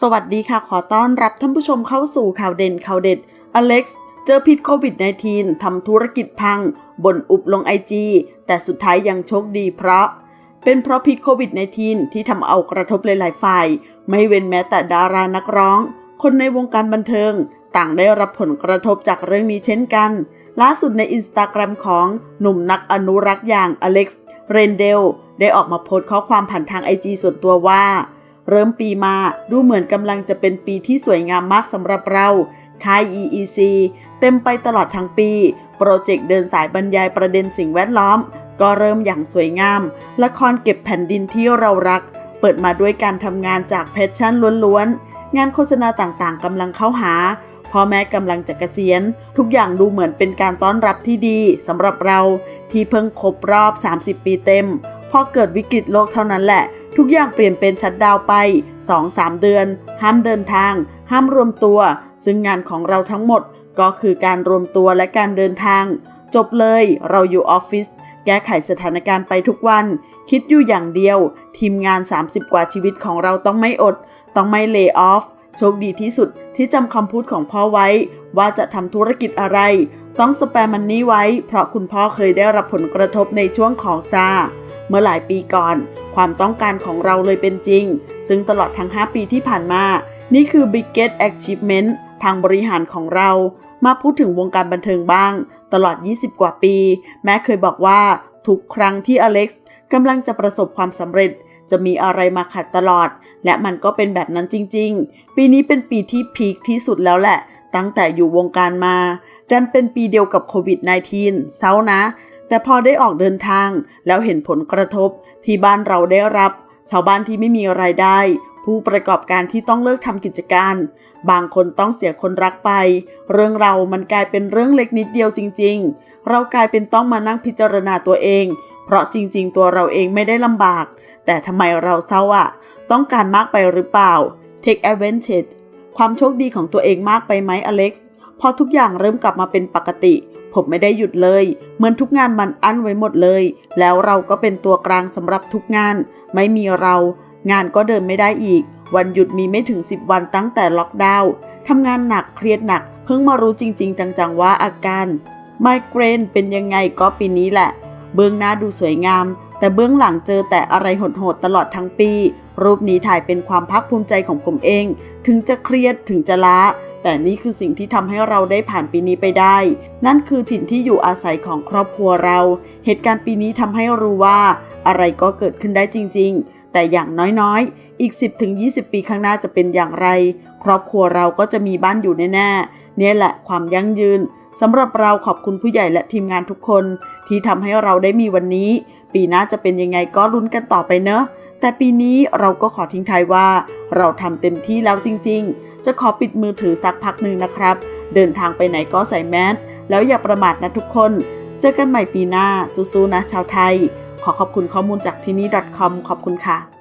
สวัสดีค่ะ ขอต้อนรับท่านผู้ชมเข้าสู่ข่าวเด่นข่าวเด็ด อเล็กซ์เจอพิษโควิด -19 ทำธุรกิจพัง บนอุบลงไอจีแต่สุดท้ายยังโชคดีเพราะ เป็นเพราะพิษโควิด -19 ที่ทำเอากระทบหลายๆฝ่าย ไม่เว้นแม้แต่ดารานักร้อง คนในวงการบันเทิง ต่างได้รับผลกระทบจากเรื่องนี้เช่นกัน ล่าสุดในอินสตาแกรมของหนุ่มนักอนุรักษ์อย่างอเล็กซ์เรนเดลได้ออกมาโพสต์ข้อความผ่านทางไอจีส่วนตัวว่า เริ่มปีมาดูเหมือนกำลังจะเป็นปีที่สวยงามมากสำหรับเราค่าย EEC เต็มไปตลอดทั้งปี โปรเจกต์เดินสายบรรยายประเด็นสิ่งแวดล้อม ก็เริ่มอย่างสวยงาม ละครเก็บแผ่นดินที่เรารัก เปิดมาด้วยการทำงานจากแพชชั่นล้วนๆ งานโฆษณาต่างๆกำลังเข้าหาพ่อแม่กำลังจะเกษียณ ทุกอย่างดูเหมือนเป็นการต้อนรับที่ดีสำหรับเราที่เพิ่งครบรอบ 30 ปีเต็ม พอเกิดวิกฤตโลกเท่านั้นแหละ ทุกอย่างเปลี่ยนเป็นชัดดาวไป 2-3 เดือน ห้ามเดินทาง ห้ามรวมตัว ซึ่งงานของเราทั้งหมดก็คือการรวมตัวและการเดินทาง จบเลยเราอยู่ออฟฟิศแก้ไขสถานการณ์ไปทุกวัน คิดอยู่อย่างเดียว ทีมงาน 30 กว่าชีวิตของเราต้องไม่อด ต้องไม่เล y o ออฟโชคดีที่สุดที่จำคำพูดของพ่อไว้ ว่าจะทำธุรกิจอะไร ต้องสแปมมันนี่ไว้ เพราะคุณพ่อเคยได้รับผลกระทบในช่วงของซาเมื่อหลายปีก่อน ความต้องการของเราเลยเป็นจริง ซึ่งตลอดทั้ง 5 ปีที่ผ่านมา นี่คือ biggest achievement ทางบริหารของเรา มาพูดถึงวงการบันเทิงบ้าง ตลอด 20 กว่าปี แม่เคยบอกว่า ทุกครั้งที่อเล็กซ์กำลังจะประสบความสำเร็จ จะมีอะไรมาขัดตลอด และมันก็เป็นแบบนั้นจริง ๆ ปีนี้เป็นปีที่พีคที่สุดแล้วแหละ ตั้งแต่อยู่วงการมาดันเป็นปีเดียวกับโควิด -19 เศร้านะ แต่พอได้ออกเดินทาง แล้วเห็นผลกระทบที่บ้านเราได้รับ ชาวบ้านที่ไม่มีไรายได้ ผู้ประกอบการที่ต้องเลิกทำกิจการ บางคนต้องเสียคนรักไป เรื่องเรามันกลายเป็นเรื่องเล็กนิดเดียวจริง ๆ เรากลายเป็นต้องมานั่งพิจารณาตัวเอง เพราะจริง ๆ ตัวเราเองไม่ได้ลำบาก แต่ทำไมเราเศร้าอะต้องการมากไปหรือเปล่า take advantage ความโชคดีของตัวเองมากไปไหมอเล็กซ์ พอทุกอย่างเริ่มกลับมาเป็นปกติ ผมไม่ได้หยุดเลย เหมือนทุกงานมันอั้นไว้หมดเลย แล้วเราก็เป็นตัวกลางสำหรับทุกงาน ไม่มีเรา งานก็เดินไม่ได้อีก วันหยุดมีไม่ถึง 10 วันตั้งแต่ล็อกดาวน์ทำงานหนักเครียดหนัก เพิ่งมารู้จริง ๆ จังๆว่าอาการไมเกรนเป็นยังไงก็ปีนี้แหละ เบื้องหน้าดูสวยงาม แต่เบื้องหลังเจอแต่อะไรโหดๆตลอดทั้งปี รูปนี้ถ่ายเป็นความภาคภูมิใจของผมเอง ถึงจะเครียดถึงจะล้า แต่นี่คือสิ่งที่ทำให้เราได้ผ่านปีนี้ไปได้ นั่นคือถิ่นที่อยู่อาศัยของครอบครัวเรา เหตุการณ์ปีนี้ทำให้รู้ว่า อะไรก็เกิดขึ้นได้จริง ๆ แต่อย่างน้อยๆ อีก 10-20 ปีข้างหน้าจะเป็นอย่างไร ครอบครัวเราก็จะมีบ้านอยู่แน่ๆเนี่ยแหละความยั่งยืนสำหรับเราขอบคุณผู้ใหญ่และทีมงานทุกคน ที่ทำให้เราได้มีวันนี้ ปีหน้าจะเป็นยังไงก็ลุ้นกันต่อไปเนอะ แต่ปีนี้เราก็ขอทิ้งท้ายว่า เราทำเต็มที่แล้วจริง ๆ จะขอปิดมือถือสักพักหนึ่งนะครับ เดินทางไปไหนก็ใส่แมสแล้วอย่าประมาทนะทุกคน เจอกันใหม่ปีหน้าสู้ๆนะชาวไทย ขอขอบคุณข้อมูลจากที่นี่ .com ขอบคุณค่ะ